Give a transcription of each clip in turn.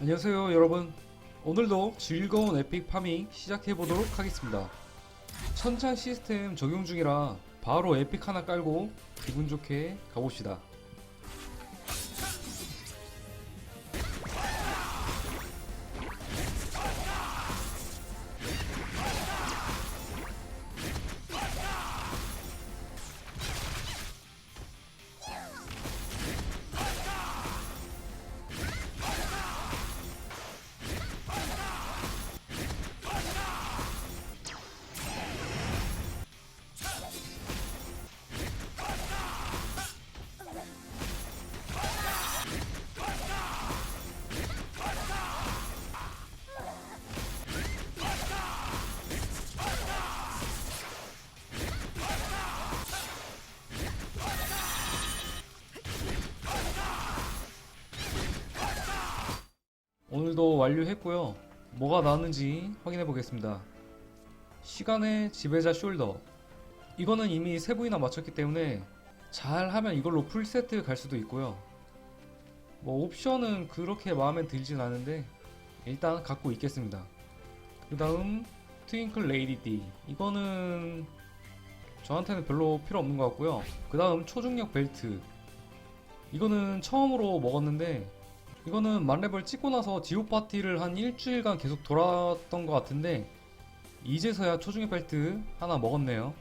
안녕하세요 여러분. 오늘도 즐거운 에픽 파밍 시작해보도록 하겠습니다. 천창 시스템 적용 중이라 바로 에픽 하나 깔고 기분 좋게 가봅시다 오늘도 완료했고요. 뭐가 나왔는지 확인해 보겠습니다. 시간의 지배자 숄더. 이거는 이미 세 부위나 맞췄기 때문에 잘 하면 이걸로 풀세트 갈 수도 있고요. 뭐 옵션은 그렇게 마음에 들진 않은데 일단 갖고 있겠습니다. 그 다음 트윙클 레이디 D 이거는 저한테는 별로 필요 없는 것 같고요. 그 다음 초중력 벨트. 이거는 처음으로 먹었는데 이거는 만레벨 찍고 나서 지옥 파티를 한 일주일간 계속 돌았던 것 같은데 이제서야 초중력 벨트 하나 먹었네요.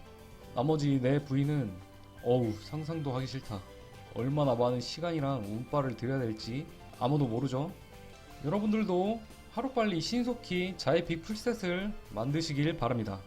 나머지 네 부위는 어우 상상도 하기 싫다. 얼마나 많은 시간이랑 운빨을 들여야 될지 아무도 모르죠. 여러분들도 하루빨리 신속히 자의 빅 풀셋을 만드시길 바랍니다